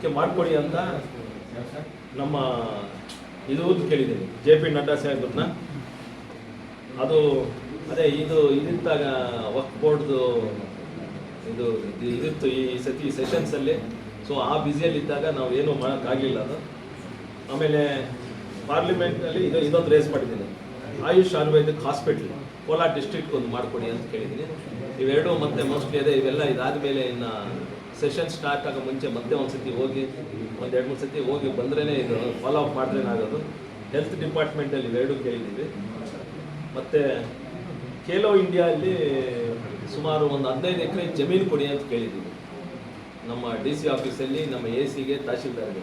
ಅದಕ್ಕೆ ಮಾಡಿಕೊಡಿ ಅಂತ ನಮ್ಮ ಇದು ಕೇಳಿದ್ದೀನಿ. ಜೆ ಪಿ ನಡ್ಡಾ ಸಾಹೇಬ್ರನ್ನ. ಅದು ಅದೇ ಇದು ಇದಿದ್ದಾಗ ವಕ್ ಬೋರ್ಡ್ದು ಇದು ಇದು- ಇದಿತ್ತು ಈ ಸತಿ ಸೆಷನ್ಸಲ್ಲಿ ಸೊ ಆ ಬ್ಯುಸಿಯಲ್ಲಿದ್ದಾಗ ನಾವು ಏನೂ ಮಾಡೋಕ್ಕಾಗಲಿಲ್ಲ ಅದು. ಆಮೇಲೆ ಪಾರ್ಲಿಮೆಂಟ್ನಲ್ಲಿ ಇದು ಇದೊಂದು ರೇಸ್ ಮಾಡಿದ್ದೀನಿ. ಆಯುಷ್ ಆಯುರ್ವೇದಿಕ್ ಹಾಸ್ಪಿಟ್ಲ್ ಕೋಲಾರ ಡಿಸ್ಟ್ರಿಕ್ಟ್ ಒಂದು ಮಾಡಿಕೊಡಿ ಅಂತ ಕೇಳಿದ್ದೀನಿ. ಇವೆರಡು ಮತ್ತೆ ಮೋಸ್ಟ್ಲಿ ಅದೇ ಇವೆಲ್ಲ ಇದಾದ ಮೇಲೆ ಇನ್ನು ಸೆಷನ್ ಸ್ಟಾರ್ಟ್ ಆಗೋ ಮುಂಚೆ ಮತ್ತೆ ಒಂದು ಸತಿ ಹೋಗಿ, ಒಂದು ಎರಡು, ಮೂರು ಸತಿ ಹೋಗಿ ಬಂದ್ರೇ ಇದು ಫಾಲೋ ಅಪ್ ಮಾಡಿದ್ರೇ ಆಗೋದು. ಹೆಲ್ತ್ ಡಿಪಾರ್ಟ್ಮೆಂಟಲ್ಲಿ ಇವೆರಡು ಕೇಳಿದ್ದೀವಿ. ಮತ್ತು ಖೇಲೋ ಇಂಡಿಯಾದಲ್ಲಿ ಸುಮಾರು ಒಂದು ಹದಿನೈದು ಎಕರೆ ಜಮೀನು ಕೊಡಿ ಅಂತ ಕೇಳಿದ್ದೀವಿ. ನಮ್ಮ ಡಿ ಸಿ ಆಫೀಸಲ್ಲಿ ನಮ್ಮ ಎ ಸಿಗೆ ತಹಶೀಲ್ದಾರ್ಗೆ.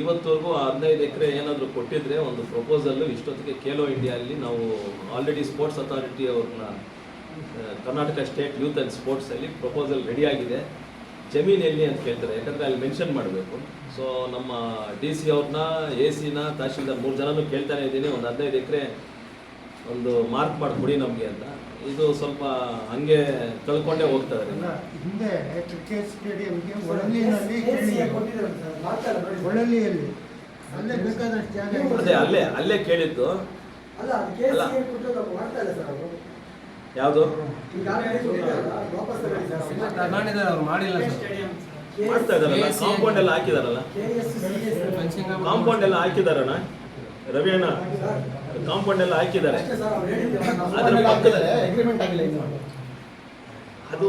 ಇವತ್ತವರೆಗೂ ಆ ಹದಿನೈದು ಎಕರೆ ಏನಾದರೂ ಕೊಟ್ಟಿದ್ರೆ ಒಂದು ಪ್ರಪೋಸಲ್ಲು ಇಷ್ಟೊತ್ತಿಗೆ ಖೇಲೋ ಇಂಡಿಯಾದಲ್ಲಿ ನಾವು ಆಲ್ರೆಡಿ ಸ್ಪೋರ್ಟ್ಸ್ ಅಥಾರಿಟಿ ಅವ್ರನ್ನ ಕರ್ನಾಟಕ ಸ್ಟೇಟ್ ಯೂತ್ ಆ್ಯಂಡ್ ಸ್ಪೋರ್ಟ್ಸಲ್ಲಿ ಪ್ರಪೋಸಲ್ ರೆಡಿಯಾಗಿದೆ ಜಮೀನು ಎಲ್ಲಿ ಅಂತ ಕೇಳ್ತಾರೆ ಯಾಕಂದರೆ ಅಲ್ಲಿ ಮೆನ್ಷನ್ ಮಾಡಬೇಕು. ಸೊ ನಮ್ಮ ಡಿ ಸಿ ಅವ್ರನ್ನ ಎ ಸಿನ ತಹಶೀಲ್ದಾರ್ ಮೂರು ಜನನೂ ಕೇಳ್ತಾನೆ ಇದ್ದೀನಿ ಒಂದು ಹದಿನೈದು ಎಕರೆ ಒಂದು ಮಾರ್ಕ್ ಮಾಡಿಕೊಡಿ ನಮಗೆ ಅಂತ. ಇದು ಸ್ವಲ್ಪ ಹಂಗೆ ಕಳ್ಕೊಂಡೇ ಹೋಗ್ತಾ ಇದ್ದಾರೆ. ಅಲ್ಲ, ಹಿಂದೆ ಕ್ರಿಕೆಟ್ ಸ್ಟೇಡಿಯಂಗೆ ಒಳಲಿನಲ್ಲಿ ಒಳಲಿಯಲ್ಲಿ ಅಲ್ಲೇ ಬೇಕಾದಷ್ಟು ಜಾಗ ಅಲ್ಲೇ ಅಲ್ಲೇ ಕೇಳಿದ್ದು. ಅಲ್ಲ ಯಾವುದು? ಮಾಡಿಲ್ಲ ಸರ್. ಮಾಡ್ತಾ ಇದಾರಲ್ಲ ಕಾಂಪೌಂಡ್ ಎಲ್ಲ ಹಾಕಿದಾರಲ್ಲ? ಕಾಂಪೌಂಡ್ ಎಲ್ಲ ಹಾಕಿದಾರಣ್ಣ? ರವಿ ಅಣ್ಣ? ಕಾಂಪೌಂಡ್ ಎಲ್ಲ ಹಾಕಿದ್ದಾರೆ. ಅದ್ರ ಪಕ್ಕದಲ್ಲಿ ಅಗ್ರಿಮೆಂಟ್ ಆಗಿಲ್ಲ ಇನ್ನು. ಅದು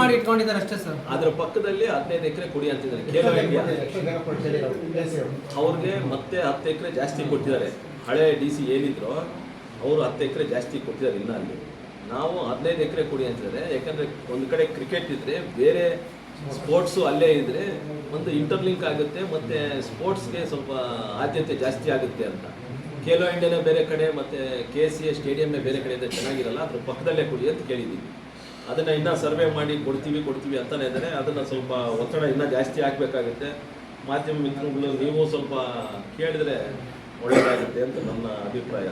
ಮಾಡಿ ಇಟ್ಕೊಂಡಿದ್ದಾರೆ ಅಷ್ಟೇ ಸರ್. ಅದರ ಪಕ್ಕದಲ್ಲಿ ಹದಿನೈದು ಎಕರೆ ಕುಡಿ ಅಂತಿದ್ದಾರೆ. sir. ಅವ್ರಿಗೆ ಮತ್ತೆ ಹತ್ತು ಎಕರೆ ಜಾಸ್ತಿ ಕೊಟ್ಟಿದ್ದಾರೆ. ಹಳೆ ಡಿ ಸಿ ಏನಿದ್ರು ಅವರು ಹತ್ತು ಎಕರೆ ಜಾಸ್ತಿ ಕೊಟ್ಟಿದ್ದಾರೆ ಇನ್ನೂ ಅಲ್ಲಿ. ನಾವು ಹದಿನೈದು ಎಕರೆ ಕೊಡಿ ಅಂತಿದ್ದಾರೆ. ಯಾಕಂದರೆ ಒಂದು ಕಡೆ ಕ್ರಿಕೆಟ್ ಇದ್ದರೆ ಬೇರೆ ಸ್ಪೋರ್ಟ್ಸು ಅಲ್ಲೇ ಇದ್ದರೆ ಒಂದು ಇಂಟರ್ಲಿಂಕ್ ಆಗುತ್ತೆ, ಮತ್ತು ಸ್ಪೋರ್ಟ್ಸ್ಗೆ ಸ್ವಲ್ಪ ಆದ್ಯತೆ ಜಾಸ್ತಿ ಆಗುತ್ತೆ ಅಂತ. ಖೇಲೋ ಇಂಡಿಯಾನೇ ಬೇರೆ ಕಡೆ, ಮತ್ತು ಕೆ ಸಿ ಎ ಸ್ಟೇಡಿಯಂನೇ ಬೇರೆ ಕಡೆ ಇದ್ರೆ ಚೆನ್ನಾಗಿರಲ್ಲ, ಅದ್ರ ಪಕ್ಕದಲ್ಲೇ ಕೊಡಿ ಅಂತ ಕೇಳಿದ್ದೀವಿ ಅದನ್ನು ಇನ್ನೂ ಸರ್ವೆ ಮಾಡಿ ಕೊಡ್ತೀವಿ ಕೊಡ್ತೀವಿ ಅಂತಲೇ ಇದ್ದಾರೆ. ಅದನ್ನು ಸ್ವಲ್ಪ ಒತ್ತಡ ಇನ್ನೂ ಜಾಸ್ತಿ ಆಗಬೇಕಾಗುತ್ತೆ. ಮಾಧ್ಯಮ ಮಿತ್ರಗಳು ನೀವು ಸ್ವಲ್ಪ ಕೇಳಿದ್ರೆ ಒಳ್ಳೆಯದಾಗುತ್ತೆ ಅಂತ ನನ್ನ ಅಭಿಪ್ರಾಯ.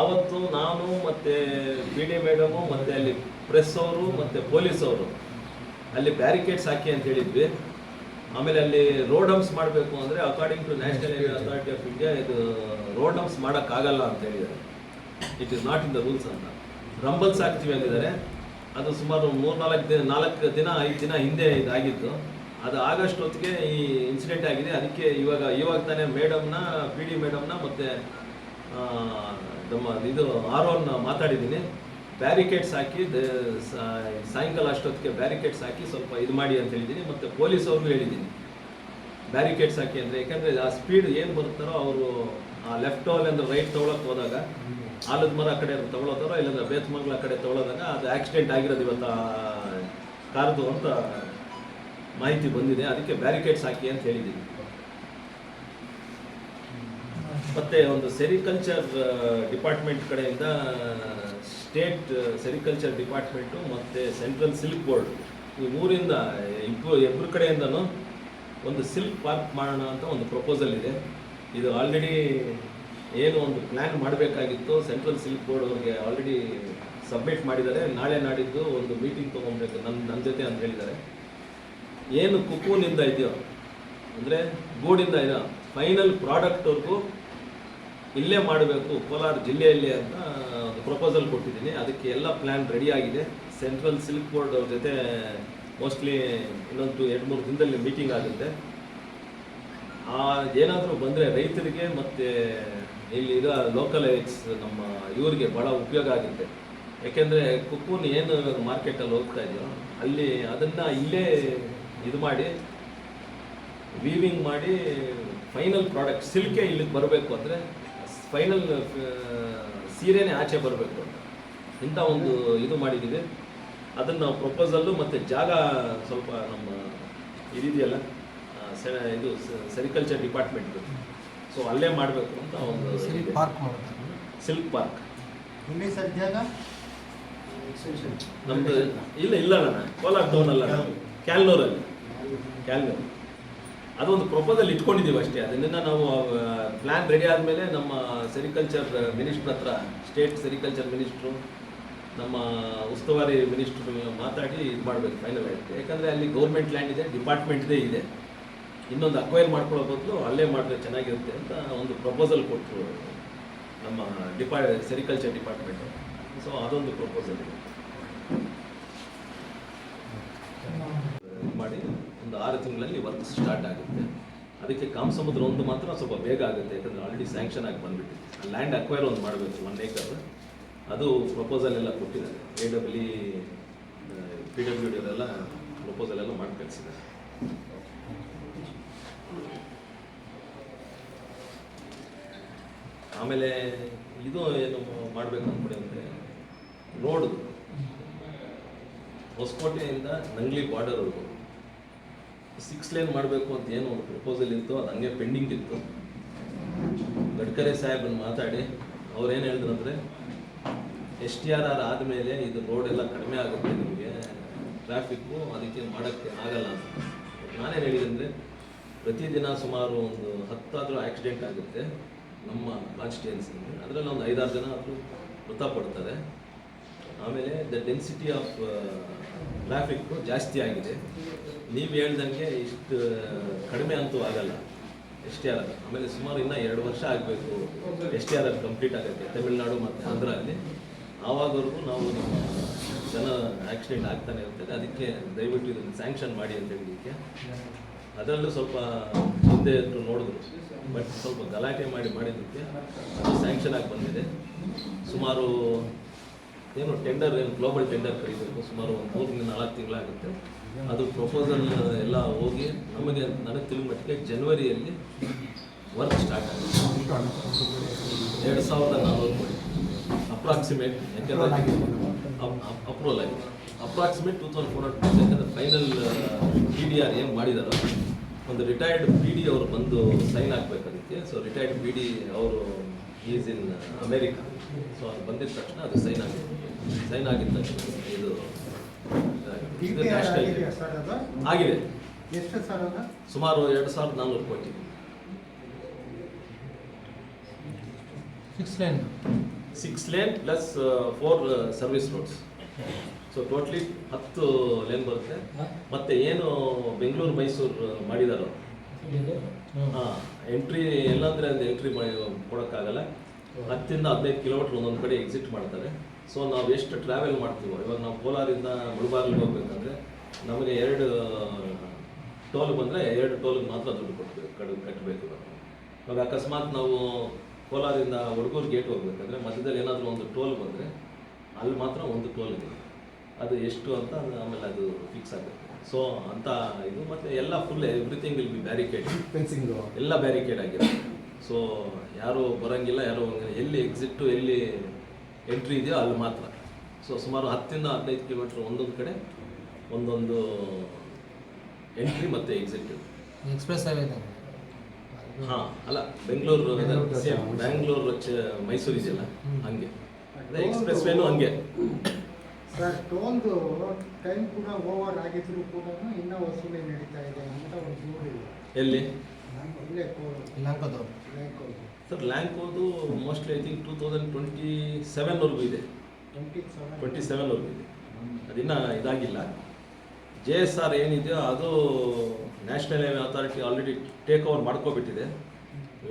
ಆವತ್ತು ನಾನು ಮತ್ತೆ ಬಿ ಡಿ ಮೇಡಮು, ಮತ್ತೆ ಅಲ್ಲಿ ಪ್ರೆಸ್ ಅವರು, ಮತ್ತೆ ಪೊಲೀಸ್ ಅವರು. ಅಲ್ಲಿ ಬ್ಯಾರಿಕೇಡ್ಸ್ ಹಾಕಿ ಅಂತ ಹೇಳಿದ್ವಿ. ಆಮೇಲೆ ಅಲ್ಲಿ ರೋಡ್ ಹಂಪ್ಸ್ ಮಾಡಬೇಕು ಅಂದರೆ according to national highway authority of India ಇದು ರೋಡ್ ಹಂಪ್ಸ್ ಮಾಡೋಕ್ಕಾಗಲ್ಲ ಅಂತ ಹೇಳಿದ್ದಾರೆ. It is not in the rules ಅಂತ. ರಂಬಲ್ಸ್ ಹಾಕ್ತೀವಿ ಅಂದಿದ್ದಾರೆ. ಅದು ಸುಮಾರು ಮೂರ್ನಾಲ್ಕು ದಿನ, ನಾಲ್ಕು ದಿನ, ಐದು ದಿನ ಹಿಂದೆ ಇದಾಗಿತ್ತು ಅದು ಆಗಸ್ಟ್ ಹೊತ್ತಿಗೆ ಈ ಇನ್ಸಿಡೆಂಟ್ ಆಗಿದೆ. ಅದಕ್ಕೆ ಇವಾಗ ಇವಾಗ ತಾನೇ ಮೇಡಮ್ನ ಪಿ ಡಿ ಮೇಡಮ್ನ ಮತ್ತು ನಮ್ಮ ಇದು ಆರ್ ಒನ್ನ ಮಾತಾಡಿದ್ದೀನಿ. ಬ್ಯಾರಿಕೇಡ್ಸ್ ಹಾಕಿ ಸಾಯಂಕಾಲ ಅಷ್ಟೊತ್ತಿಗೆ ಬ್ಯಾರಿಕೇಡ್ಸ್ ಹಾಕಿ ಸ್ವಲ್ಪ ಇದು ಮಾಡಿ ಅಂತ ಹೇಳಿದ್ದೀನಿ. ಮತ್ತು ಪೊಲೀಸ್ ಅವ್ರಿಗೂ ಹೇಳಿದ್ದೀನಿ. ಬ್ಯಾರಿಕೇಡ್ಸ್ ಹಾಕಿ ಅಂದರೆ ಯಾಕಂದರೆ ಆ ಸ್ಪೀಡ್ ಏನು ಬರುತ್ತಾರೋ ಅವರು, ಆ ಲೆಫ್ಟ್ ಟೋಲ್ ಅಂದರೆ ರೈಟ್ ತೊಗೊಳಕ್ಕೆ ಹೋದಾಗ, ಆಲದ ಮರ ಕಡೆ ತೊಗೊಳೋದಾರೋ ಇಲ್ಲಾಂದ್ರೆ ಬೇತ್ಮಂಗ್ಲ ಕಡೆ ತೊಗೊಳೋದಾಗ ಅದು ಆಕ್ಸಿಡೆಂಟ್ ಆಗಿರೋದು ಇವತ್ತು ಕಾರ್ದು ಅಂತ ಮಾಹಿತಿ ಬಂದಿದೆ, ಅದಕ್ಕೆ ಬ್ಯಾರಿಕೇಡ್ಸ್ ಹಾಕಿ ಅಂತ ಹೇಳಿದ್ದೀನಿ. ಮತ್ತೆ ಒಂದು ಸೆರಿಕಲ್ಚರ್ ಡಿಪಾರ್ಟ್ಮೆಂಟ್ ಕಡೆಯಿಂದ ಸ್ಟೇಟ್ ಸೆರಿಕಲ್ಚರ್ ಡಿಪಾರ್ಟ್ಮೆಂಟು ಮತ್ತು ಸೆಂಟ್ರಲ್ ಸಿಲ್ಕ್ ಬೋರ್ಡ್ ಈ ಮೂರಿಂದ ಇಬ್ಬರು ಇಬ್ಬರು ಕಡೆಯಿಂದನೂ ಒಂದು ಸಿಲ್ಕ್ ಪಾರ್ಕ್ ಮಾಡೋಣ ಅಂತ ಒಂದು ಪ್ರಪೋಸಲ್ ಇದೆ. ಇದು ಆಲ್ರೆಡಿ ಏನು ಒಂದು ಪ್ಲ್ಯಾನ್ ಮಾಡಬೇಕಾಗಿತ್ತು ಸೆಂಟ್ರಲ್ ಸಿಲ್ಕ್ ಬೋರ್ಡ್ ಅವ್ರಿಗೆ ಆಲ್ರೆಡಿ ಸಬ್ಮಿಟ್ ಮಾಡಿದ್ದಾರೆ. ನಾಳೆ ನಾಡಿದ್ದು ಒಂದು ಮೀಟಿಂಗ್ ತೊಗೊಬೇಕು ನನ್ನ ನನ್ನ ಜೊತೆ ಅಂತ ಹೇಳಿದ್ದಾರೆ. ಏನು ಕುಕೂನಿಂದ ಇದೆಯೋ, ಅಂದರೆ ಗೂಡಿಂದ ಇದೆಯೋ ಫೈನಲ್ ಪ್ರಾಡಕ್ಟ್ವರೆಗೂ ಇಲ್ಲೇ ಮಾಡಬೇಕು, ಕೋಲಾರ ಜಿಲ್ಲೆಯಲ್ಲಿ ಅಂತ ಒಂದು ಪ್ರಪೋಸಲ್ ಕೊಟ್ಟಿದ್ದೀನಿ. ಅದಕ್ಕೆ ಎಲ್ಲ ಪ್ಲ್ಯಾನ್ ರೆಡಿ ಆಗಿದೆ. ಸೆಂಟ್ರಲ್ ಸಿಲ್ಕ್ ಬೋರ್ಡ್ ಅವ್ರ ಜೊತೆ ಮೋಸ್ಟ್ಲಿ ಇನ್ನೊಂದು ಎರಡು ಮೂರು ದಿನದಲ್ಲಿ ಮೀಟಿಂಗ್ ಆಗುತ್ತೆ. ಆ, ಏನಾದರೂ ಬಂದರೆ ರೈತರಿಗೆ ಮತ್ತು ಇಲ್ಲಿ ಇರೋ ಲೋಕಲ್ ಐಟ್ಸ್ ನಮ್ಮ ಇವ್ರಿಗೆ ಭಾಳ ಉಪಯೋಗ ಆಗುತ್ತೆ. ಯಾಕೆಂದರೆ ಕುಕ್ಕೂನ್ ಏನು ಮಾರ್ಕೆಟಲ್ಲಿ ಹೋಗ್ತಾ ಇದೆಯೋ, ಅಲ್ಲಿ ಅದನ್ನು ಇಲ್ಲೇ ಇದು ಮಾಡಿ ವೀವಿಂಗ್ ಮಾಡಿ ಫೈನಲ್ ಪ್ರಾಡಕ್ಟ್ ಸಿಲ್ಕೆ ಇಲ್ಲಿಗೆ ಬರಬೇಕು ಅಂದರೆ ಫೈನಲ್ ಸೀರೆನೇ ಆಚೆ ಬರಬೇಕು ಅಂತ. ಇಂಥ ಒಂದು ಇದು ಮಾಡಿದ್ದೀವಿ. ಅದನ್ನು ನಾವು ಪ್ರಪೋಸಲ್ಲು ಮತ್ತು ಜಾಗ ಸ್ವಲ್ಪ ನಮ್ಮ ಇದಿದೆಯಲ್ಲ ಸೆ- ಇದು ಸೆರಿಕಲ್ಚರ್ ಡಿಪಾರ್ಟ್ಮೆಂಟ್ದು ಸೊ ಅಲ್ಲೇ ಮಾಡಬೇಕು ಅಂತ ಒಂದು ಸರಿ ಪಾರ್ಕ್ ಮಾಡೋದು. ಸಿಲ್ಕ್ ಪಾರ್ಕ್ ನಮ್ದು ಇಲ್ಲ ಇಲ್ಲ ಅಣ್ಣ ಕೋಲಾರ ಡೌನ್ ಅಲ್ಲ ಕ್ಯಾಲ್ನೂರಲ್ಲಿ. ಕ್ಯಾಲ್ನೋರ್. ಅದೊಂದು ಪ್ರಪೋಸಲ್ ಇಟ್ಕೊಂಡಿದ್ದೀವಿ ಅಷ್ಟೇ. ಅದನ್ನ ನಾವು ಪ್ಲ್ಯಾನ್ ರೆಡಿ ಆದಮೇಲೆ ನಮ್ಮ ಸೆರಿಕಲ್ಚರ್ ಮಿನಿಸ್ಟ್ರ್ ಹತ್ರ ಸ್ಟೇಟ್ ಸೆರಿಕಲ್ಚರ್ ಮಿನಿಸ್ಟ್ರು, ನಮ್ಮ ಉಸ್ತುವಾರಿ ಮಿನಿಸ್ಟ್ರು ಮಾತಾಡಿ ಇದು ಮಾಡಬೇಕು ಫೈನಲ್ ಆಗುತ್ತೆ ಯಾಕಂದರೆ ಅಲ್ಲಿ ಗೌರ್ಮೆಂಟ್ ಲ್ಯಾಂಡ್ ಇದೆ, ಡಿಪಾರ್ಟ್ಮೆಂಟ್ದೇ ಇದೆ. ಇನ್ನೊಂದು ಅಕ್ವೈರ್ ಮಾಡ್ಕೊಳ್ಳೋ ಬದಲು ಅಲ್ಲೇ ಮಾಡಿದ್ರೆ ಚೆನ್ನಾಗಿರುತ್ತೆ ಅಂತ ಒಂದು ಪ್ರಪೋಸಲ್ ಕೊಟ್ಟರು ನಮ್ಮ ಡಿಪಾ, ಸೆರಿಕಲ್ಚರ್ ಡಿಪಾರ್ಟ್ಮೆಂಟು. ಸೊ ಅದೊಂದು ಪ್ರಪೋಸಲ್ ಇದೆ ಇದ್ ಮಾಡಿ ಒಂದು ಆರು ತಿಂಗಳಲ್ಲಿ ವರ್ಕ್ ಸ್ಟಾರ್ಟ್ ಆಗುತ್ತೆ. ಅದಕ್ಕೆ ಕಾಮಸಮುದ್ರ ಒಂದು ಮಾತ್ರ ಸ್ವಲ್ಪ ಬೇಗ ಆಗುತ್ತೆ, ಯಾಕಂದರೆ ಆಲ್ರೆಡಿ ಸ್ಯಾಂಕ್ಷನ್ ಆಗಿ ಬಂದುಬಿಟ್ಟಿದೆ. ಲ್ಯಾಂಡ್ ಅಕ್ವೈರ್ ಒಂದು ಮಾಡಬೇಕು ಒನ್ ಏಕರ್ ಅದು ಪ್ರಪೋಸಲ್ ಎಲ್ಲ ಕೊಟ್ಟಿದ್ದಾರೆ. A W P W D ಅವರೆಲ್ಲ ಪ್ರಪೋಸಲ್ ಎಲ್ಲ ಮಾಡಿ ಕಳಿಸಿದ್ದಾರೆ. ಆಮೇಲೆ ಇದು ಏನು ಮಾಡಬೇಕು ಅಂದ್ಬಿಡಿ ಅಂದರೆ ರೋಡ್. ಹೊಸಕೋಟೆಯಿಂದ ನಂಗ್ಲಿ ಬಾರ್ಡರ್ವರೆಗೂ ಸಿಕ್ಸ್ ಲೇನ್ ಮಾಡಬೇಕು ಅಂತ ಏನು ಒಂದು ಪ್ರಪೋಸಲ್ ಇತ್ತು ಅದು ಹಂಗೆ ಪೆಂಡಿಂಗ್ ಇತ್ತು. ಗಡ್ಕರಿ ಸಾಹೇಬ್ ಮಾತಾಡಿ ಅವ್ರೇನು ಏನು ಹೇಳಿದ್ರು ಅಂದರೆ, ಎಸ್ ಟಿ ಆರ್ ಆರ್ ಆದಮೇಲೆ ಇದು ರೋಡ್ ಎಲ್ಲ ಕಡಿಮೆ ಆಗುತ್ತೆ ನಿಮಗೆ ಟ್ರಾಫಿಕ್ಕು ಅದಕ್ಕೆ ಮಾಡೋಕ್ಕೆ ಆಗಲ್ಲ ಅಂತ. ನಾನೇನು ಹೇಳಿದೆ ಅಂದರೆ, ಪ್ರತಿದಿನ ಸುಮಾರು ಒಂದು ಹತ್ತಾದರೂ ಆಕ್ಸಿಡೆಂಟ್ ಆಗುತ್ತೆ ನಮ್ಮ ಕಾನ್ಸ್ಟಿಟ್ಯೂನ್ಸಿಯಲ್ಲಿ ಅದರಲ್ಲಿ ಒಂದು ಐದಾರು ಜನ ಆದರೂ ಮೃತಪಡ್ತಾರೆ. ಆಮೇಲೆ ದ ಡೆನ್ಸಿಟಿ ಆಫ್ ಟ್ರಾಫಿಕ್ಕು ಜಾಸ್ತಿ ಆಗಿದೆ. ನೀವು ಹೇಳ್ದಂಗೆ ಇಷ್ಟು ಕಡಿಮೆ ಅಂತೂ ಆಗಲ್ಲ. ಎಸ್ ಟಿ ಆರ್ ಆಮೇಲೆ ಸುಮಾರು ಇನ್ನೂ ಎರಡು ವರ್ಷ ಆಗಬೇಕು. ಎಸ್ ಟಿ ಆರ್ ಕಂಪ್ಲೀಟ್ ಆಗುತ್ತೆ. ತಮಿಳುನಾಡು ಮತ್ತು ಆಂಧ್ರಲ್ಲಿ ಆವಾಗವರೆಗೂ ನಾವು ಜನ ಆಕ್ಸಿಡೆಂಟ್ ಆಗ್ತಾನೆ ಇರ್ತದೆ. ಅದಕ್ಕೆ ದಯವಿಟ್ಟು ಇದನ್ನು ಸ್ಯಾಂಕ್ಷನ್ ಮಾಡಿ ಅಂತ ಹೇಳಿದ್ದಕ್ಕೆ ಅದರಲ್ಲೂ ಸ್ವಲ್ಪ ಮುಂದೆ ನೋಡಿದ್ರು. ಬಟ್ ಸ್ವಲ್ಪ ಗಲಾಟೆ ಮಾಡಿ ಮಾಡಿದ್ದಕ್ಕೆ ಅದು ಸ್ಯಾಂಕ್ಷನ್ ಆಗಿ ಬಂದಿದೆ. ಸುಮಾರು ಏನು ಟೆಂಡರ್ ಏನು ಗ್ಲೋಬಲ್ ಟೆಂಡರ್ ಕರೀಬೇಕು. ಸುಮಾರು ಒಂದು ಮೂರರಿಂದ ನಾಲ್ಕು ತಿಂಗಳಾಗುತ್ತೆ. ಅದು ಪ್ರಪೋಸಲ್ ಎಲ್ಲ ಹೋಗಿ ನಮಗೆ ನನಗೆ ತಿಳಿದ ಮಟ್ಟಿಗೆ ಜನವರಿಯಲ್ಲಿ ವರ್ಕ್ ಸ್ಟಾರ್ಟ್ ಆಗುತ್ತೆ. ಎರಡು ಸಾವಿರದ ನಾಲ್ಕು ಅಪ್ರಾಕ್ಸಿಮೇಟ್ ಯಾಕೆಂದರೆ ಅಪ್ರೂವಲ್ ಆಗಿದೆ approximate two thousand four hundred ಯಾಕಂದರೆ ಫೈನಲ್ ಪಿ ಡಿ ಆರ್ ಏನು ಮಾಡಿದಾರೋ, ಒಂದು ರಿಟೈರ್ಡ್ ಪಿ ಡಿ ಅವರು ಬಂದು ಸೈನ್ ಹಾಕ್ಬೇಕು ಅದಕ್ಕೆ ಸೊ ರಿಟೈರ್ಡ್ ಪಿ ಡಿ ಅವರು ಈಸ್ ಇನ್ ಅಮೇರಿಕಾ ಸೊ ಅದು ಬಂದಿದ ತಕ್ಷಣ ಅದು ಸೈನ್ ಆಗಿದೆ ಸೈನ್ ಆಗಿದ ಇದು ಆಗಿದೆ. ಎಷ್ಟು ಸರ್ ಅದು? ಸುಮಾರು ಎರಡು ಸಾವಿರದ ನಾನ್ನೂರು ಕೋಟಿ. Six lane six lane plus four service roads so totally ಹತ್ತು ಲೇನ್ ಬರುತ್ತೆ. ಮತ್ತೆ ಏನು ಬೆಂಗಳೂರು ಮೈಸೂರು ಮಾಡಿದಾರೋ? ಹಾಂ ಎಂಟ್ರಿ ಎಲ್ಲಂದ್ರೆ ಅದು ಎಂಟ್ರಿ ಮಾಡಿ ಕೊಡೋಕ್ಕಾಗಲ್ಲ. ಹತ್ತಿಂದ ಹದಿನೈದು ಕಿಲೋಮೀಟ್ರ್ ಒಂದೊಂದು ಕಡೆ ಎಕ್ಸಿಟ್ ಮಾಡ್ತಾರೆ. ಸೊ ನಾವು ಎಷ್ಟು ಟ್ರಾವೆಲ್ ಮಾಡ್ತೀವೋ ಇವಾಗ ನಾವು ಕೋಲಾರಿಂದ ಮುಳಬಾಗಿಲಿಗೆ ಹೋಗ್ಬೇಕಂದ್ರೆ ನಮಗೆ ಎರಡು ಟೋಲ್ ಬಂದರೆ ಎರಡು ಟೋಲ್ಗೆ ಮಾತ್ರ ದುಡ್ಡು ಕೊಡ್ಬೇಕು ಕಡು ಕಟ್ಟಬೇಕು ನಾವು ಇವಾಗ ಅಕಸ್ಮಾತ್ ನಾವು ಕೋಲಾರಿಂದ ಹುಡುಗೂರು ಗೇಟ್ ಹೋಗ್ಬೇಕಂದ್ರೆ ಮಧ್ಯದಲ್ಲಿ ಏನಾದರೂ ಒಂದು ಟೋಲ್ ಬಂದರೆ ಅಲ್ಲಿ ಮಾತ್ರ ಒಂದು ಟೋಲ್ ಇದೆ. ಅದು ಎಷ್ಟು ಅಂತ ಆಮೇಲೆ ಅದು ಫಿಕ್ಸ್ ಆಗುತ್ತೆ. ಸೊ ಅಂತ ಇದು ಮತ್ತು ಎಲ್ಲ full everything will be barricade fencing ಎಲ್ಲ ಬ್ಯಾರಿಕೇಡ್ ಆಗಿರುತ್ತೆ ಸೊ ಯಾರು ಬರೋಂಗಿಲ್ಲ ಯಾರು ಎಲ್ಲಿ ಎಕ್ಸಿಟ್ಟು ಎಲ್ಲಿ ಎಂಟ್ರಿ ಇದೆಯೋ ಅಲ್ಲಿ ಮಾತ್ರ. ಸೊ ಸುಮಾರು ಹತ್ತಿಂದ ಹದಿನೈದು ಕಿಲೋಮೀಟ್ರ್ ಒಂದೊಂದು ಕಡೆ ಒಂದೊಂದು ಎಂಟ್ರಿ ಮತ್ತು ಎಕ್ಸಿಟ್ ಎಕ್ಸ್ಪ್ರೆಸ್ ಹೈವೇ ಹಾಂ ಅಲ್ಲ ಬೆಂಗಳೂರು ಬೆಂಗಳೂರು ಸೇಮ್ ಮೈಸೂರು. ಬ್ಯಾಂಗ್ಳೂರು ಚ- ಮೈಸೂರು ಇದೆಯಲ್ಲ. ಹಂಗೆ. ಅದೇ ಎಕ್ಸ್ಪ್ರೆಸ್ ವೇನು ಹಂಗೆ. ಸರ್ ಟೋಲ್ದು ಟೈಮ್ ಕೂಡ ಓವರ್ ಆಗಿದ್ರು ಕೂಡ ಇನ್ನೂ ವಸೂಲಿ ನಡೀತಾ ಇದೆ ಅಂತ ಒಂದು ಎಲ್ಲಿ? ಲಂಕದವ್ರು sir, ಲ್ಯಾಂಕೋದು mostly I think two thousand twenty ಸೆವೆನ್ವರೆಗೂ ಇದೆ. 27 ಟ್ವೆಂಟಿ ಸೆವೆನ್ವರೆಗೂ ಇದೆ. ಅದಿನ್ನ ಇದಾಗಿಲ್ಲ. ಜೆ ಎಸ್ ಆರ್ ಏನಿದೆಯೋ ಅದು national highway authority already take over ಮಾಡ್ಕೊಬಿಟ್ಟಿದೆ.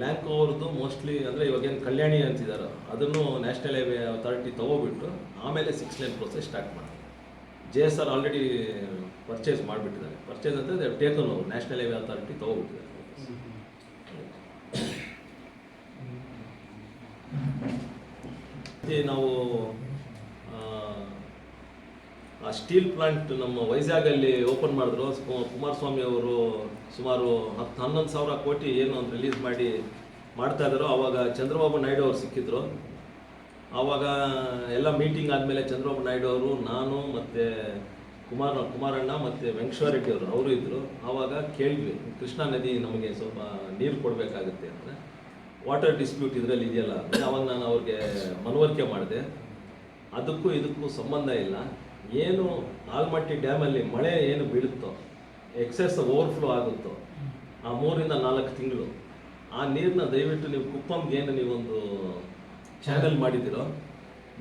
ಲ್ಯಾಂಕ್ ಓವರ್ದು ಮೋಸ್ಟ್ಲಿ ಅಂದರೆ ಇವಾಗೇನು ಕಲ್ಯಾಣಿ ಅಂತಿದ್ದಾರೆ ಅದನ್ನು ನ್ಯಾಷನಲ್ ಹೈವೇ ಅಥಾರಿಟಿ ತೊಗೊಬಿಟ್ಟು ಆಮೇಲೆ ಸಿಕ್ಸ್ ಲೈನ್ ಪ್ರೋಸೆಸ್ ಸ್ಟಾರ್ಟ್ ಮಾಡಿ J S R already purchase ಮಾಡಿಬಿಟ್ಟಿದ್ದಾರೆ. ಪರ್ಚೇಸ್ ಅಂದರೆ taken over national highway authority ತೊಗೊಬಿಟ್ಟಿದ್ದಾರೆ. ಮತ್ತೆ ನಾವು ಆ, ಸ್ಟೀಲ್ ಪ್ಲಾಂಟ್ ನಮ್ಮ ವೈಜಾಗಲ್ಲಿ ಓಪನ್ ಮಾಡಿದ್ರು. ಕುಮಾರಸ್ವಾಮಿ ಅವರು ಸುಮಾರು ಹತ್ತು ಹನ್ನೊಂದು ಸಾವಿರ ಕೋಟಿ ಏನು ಒಂದು ರಿಲೀಸ್ ಮಾಡಿ ಮಾಡ್ತಾ ಇದ್ದಾರೋ ಆವಾಗ ಚಂದ್ರಬಾಬು ನಾಯ್ಡು ಅವರು ಸಿಕ್ಕಿದ್ರು. ಆವಾಗ ಎಲ್ಲ ಮೀಟಿಂಗ್ ಆದಮೇಲೆ ಚಂದ್ರಬಾಬು ನಾಯ್ಡು ಅವರು ನಾನು ಮತ್ತು ಕುಮಾರ ಕುಮಾರಣ್ಣ ಮತ್ತು ವೆಂಕಟೇಶ್ವರ ಅವರು ಅವರು ಇದ್ದರು ಆವಾಗ ಕೇಳಿದ್ವಿ ಕೃಷ್ಣಾ ನದಿ ನಮಗೆ ಸ್ವಲ್ಪ ನೀರು ಕೊಡಬೇಕಾಗುತ್ತೆ ಅಂತ. ವಾಟರ್ ಡಿಸ್ಪ್ಯೂಟ್ ಇದರಲ್ಲಿ ಇದೆಯಲ್ಲ ಅವಾಗ ನಾನು ಅವ್ರಿಗೆ ಮನವರಿಕೆ ಮಾಡಿದೆ. ಅದಕ್ಕೂ ಇದಕ್ಕೂ ಸಂಬಂಧ ಇಲ್ಲ. ಏನು ಆಲ್ಮಟ್ಟಿ ಡ್ಯಾಮಲ್ಲಿ ಮಳೆ ಏನು ಬೀಳುತ್ತೋ ಎಕ್ಸೆಸ್ ಓವರ್ಫ್ಲೋ ಆಗುತ್ತೋ, ಆ ಮೂರಿಂದ ನಾಲ್ಕು ತಿಂಗಳು, ಆ ನೀರನ್ನ ದಯವಿಟ್ಟು ನೀವು ಕುಪ್ಪಂಗೆ ಏನು ನೀವೊಂದು ಚಾನಲ್ ಮಾಡಿದ್ದೀರೋ,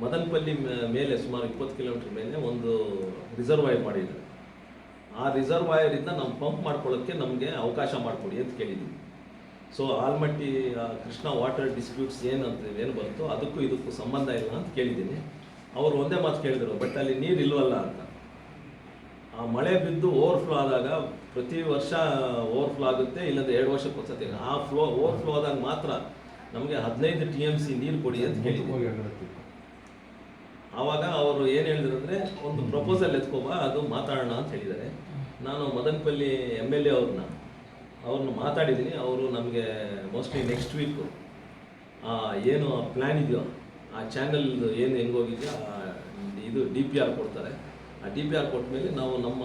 ಮದನಪಲ್ಲಿ ಮೇಲೆ ಸುಮಾರು ಇಪ್ಪತ್ತು ಕಿಲೋಮೀಟ್ರ್ ಮೇಲೆ ಒಂದು ರಿಸರ್ವಾಯರ್ ಮಾಡಿದ್ದಾರೆ. ಆ ರಿಸರ್ವಾಯರಿಂದ ನಾವು ಪಂಪ್ ಮಾಡ್ಕೊಳ್ಳೋಕ್ಕೆ ನಮಗೆ ಅವಕಾಶ ಮಾಡಿಕೊಡಿ ಅಂತ ಕೇಳಿದ್ದೀವಿ so Almatti Krishna water disputes ಏನಂತ ಏನು ಬಂತು ಅದಕ್ಕೂ ಇದಕ್ಕೂ ಸಂಬಂಧ ಇಲ್ಲ ಅಂತ ಕೇಳಿದ್ದೀನಿ. ಅವರು ಒಂದೇ ಮಾತು ಕೇಳಿದರು ಬಟ್ ಅಲ್ಲಿ ನೀರು ಇಲ್ವಲ್ಲ ಅಂತ. ಆ ಮಳೆ ಬಿದ್ದು ಓವರ್ಫ್ಲೋ ಆದಾಗ ಪ್ರತಿ ವರ್ಷ ಓವರ್ಫ್ಲೋ ಆಗುತ್ತೆ ಇಲ್ಲಂದ್ರೆ ಎರಡು ವರ್ಷಕ್ಕೆ ಒಂದ್ಸತಿ ಆ ಫ್ಲೋ ಓವರ್ಫ್ಲೋ ಆದಾಗ ಮಾತ್ರ ನಮಗೆ ಹದಿನೈದು ಟಿ ಎಂ ಸಿ ನೀರು ಕೊಡಿ ಅಂತ ಹೇಳಿ ಆವಾಗ ಅವರು ಏನು ಹೇಳಿದ್ರು ಅಂದರೆ ಒಂದು ಪ್ರಪೋಸಲ್ ಎತ್ಕೋಬಾ ಅದು ಮಾತಾಡೋಣ ಅಂತ ಹೇಳಿದ್ದಾರೆ. ನಾನು ಮದನಪಲ್ಲಿ ಎಂ ಎಲ್ ಎ ಅವ್ರನ್ನ ಅವ್ರನ್ನ ಮಾತಾಡಿದ್ದೀನಿ. ಅವರು ನಮಗೆ ಮೋಸ್ಟ್ಲಿ ನೆಕ್ಸ್ಟ್ ವೀಕು ಏನು ಪ್ಲ್ಯಾನ್ ಇದೆಯೋ, ಆ ಚಾನಲ್ ಏನು ಹೆಂಗೋಗಿದೆಯೋ ಇದು ಡಿ ಪಿ ಆರ್ ಕೊಡ್ತಾರೆ. ಆ ಡಿ ಪಿ ಆರ್ ಕೊಟ್ಟ ಮೇಲೆ ನಾವು ನಮ್ಮ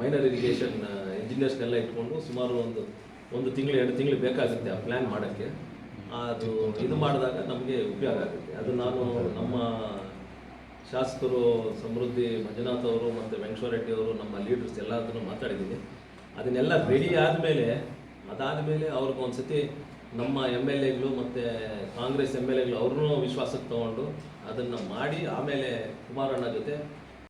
ಮೈನರ್ ಇರಿಗೇಷನ್ ಇಂಜಿನಿಯರ್ಸ್ನೆಲ್ಲ ಇಟ್ಕೊಂಡು ಸುಮಾರು ಒಂದು ಒಂದು ತಿಂಗಳು, ಎರಡು ತಿಂಗಳು ಬೇಕಾಗುತ್ತೆ ಆ ಪ್ಲ್ಯಾನ್ ಮಾಡೋಕ್ಕೆ. ಅದು ಇದು ಮಾಡಿದಾಗ ನಮಗೆ ಉಪಯೋಗ ಆಗುತ್ತೆ. ಅದು ನಾನು ನಮ್ಮ ಶಾಸಕರು ಸಮೃದ್ಧಿ ಮಂಜುನಾಥ್ ಅವರು ಮತ್ತು ವೆಂಕಟೇಶ್ವರ ರೆಡ್ಡಿ ಅವರು ನಮ್ಮ ಲೀಡರ್ಸ್ ಎಲ್ಲದನ್ನು ಮಾತಾಡಿದ್ದೀನಿ. ಅದನ್ನೆಲ್ಲ ರೆಡಿ ಆದಮೇಲೆ, ಅದಾದಮೇಲೆ ಅವ್ರಿಗೆ ಒಂದು ಸತಿ ನಮ್ಮ ಎಂ ಎಲ್ ಎಗಳು ಮತ್ತು ಕಾಂಗ್ರೆಸ್ ಎಂ ಎಲ್ ಎಗಳು ಅವ್ರನ್ನೂ ವಿಶ್ವಾಸಕ್ಕೆ ತೊಗೊಂಡು ಅದನ್ನು ಮಾಡಿ ಆಮೇಲೆ ಕುಮಾರಣ್ಣ ಜೊತೆ